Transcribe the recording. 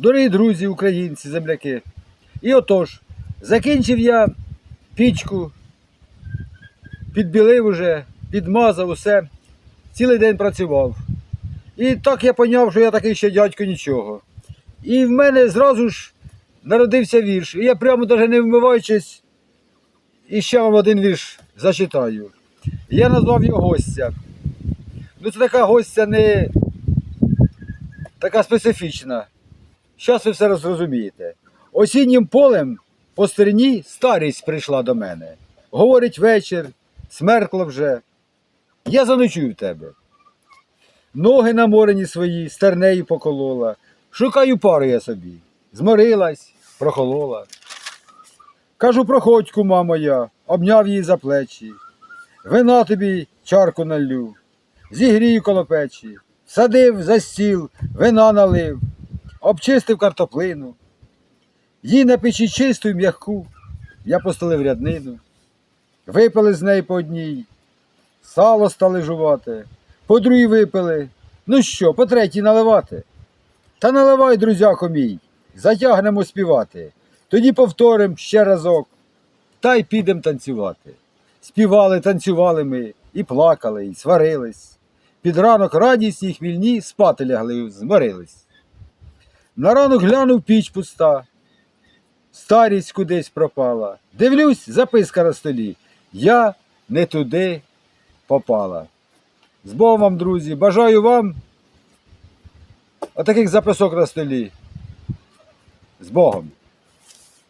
Дорогі друзі, українці, земляки. І отож, закінчив я пічку, підбілив уже, підмазав усе, цілий день працював. І так я поняв, що я такий ще дядько нічого. І в мене зразу ж народився вірш. І я прямо навіть не вмиваючись, і ще вам один вірш зачитаю. Я назвав його гостя. Ну, це така гостя не така специфічна. Зараз ви все зрозумієте. Осіннім полем по стерні старість прийшла до мене. Говорить вечір, смеркло вже. Я заночую в тебе. Ноги наморені свої, стернею поколола. Шукаю пару я собі. Зморилась, прохолола. Кажу, проходь, кума моя, обняв її за плечі. Вина тобі чарку налю, зігрію коло печі, садив за стіл, вина налив, обчистив картоплину. Їй на печі чисту й м'яку, я постелив ряднину. Випили з неї по одній, сало стали жувати, по другій випили. Ну що, по третій наливати? Та наливай, друзяко мій, затягнемо співати. Тоді повторим ще разок, та й підемо танцювати. Співали, танцювали ми, і плакали, і сварились. Під ранок радісні й хмільні спати лягли, зморились. На ранок глянув піч пуста, старість кудись пропала. Дивлюсь, записка на столі. Я не туди попала. З Богом вам, друзі, бажаю вам отаких записок на столі. З Богом.